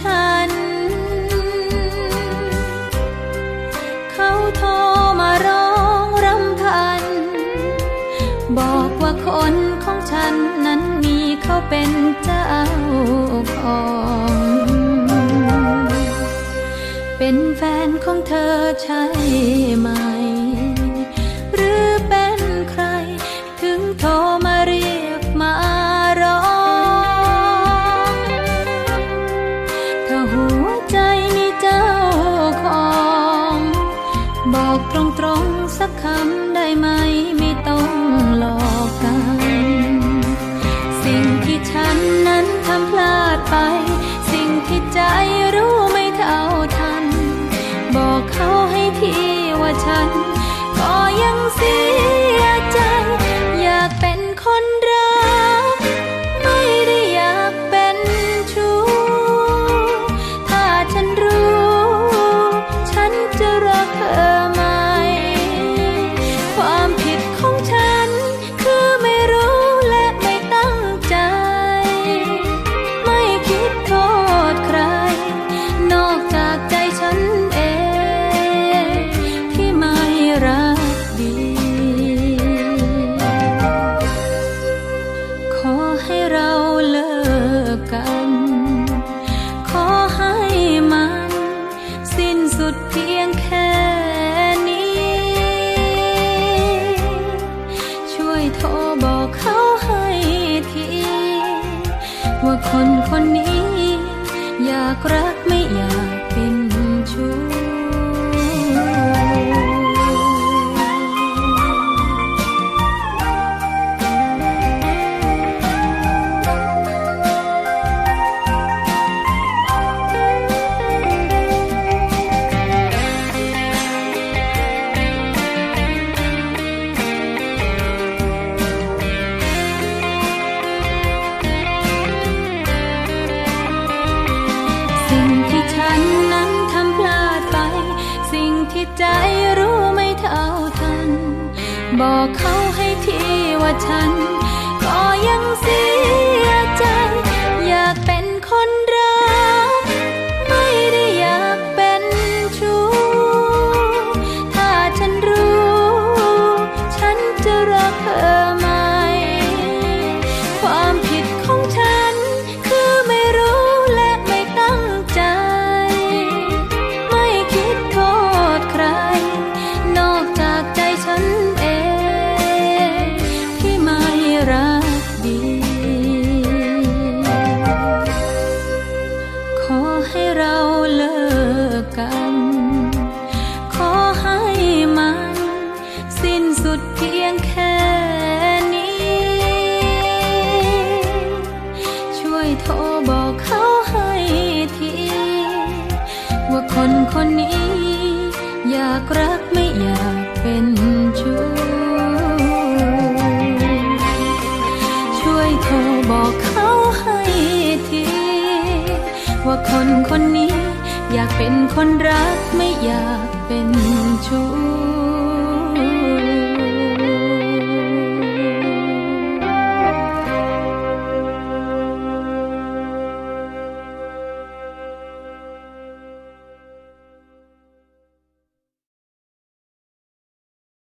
ฉัน เขาโทรมาร้องรำพัน บอกว่าคนของฉันนั้นมีเขาเป็นเจ้าของ เป็นแฟนของเธอใช่ ว่าคนคนนี้ อยากรักไม่อยาก สิ่งที่ฉันนั้นทำพลาดไป สิ่งที่ใจรู้ไม่เท่าทัน บอกเขาให้ทีว่าฉัน ก็ยังเสียใจ อยากเป็นคน รักไม่อยากเป็นชู้ช่วยโทรบอกเขาให้ที ว่าคนคนนี้อยากเป็นคนรักไม่อยากเป็นชู้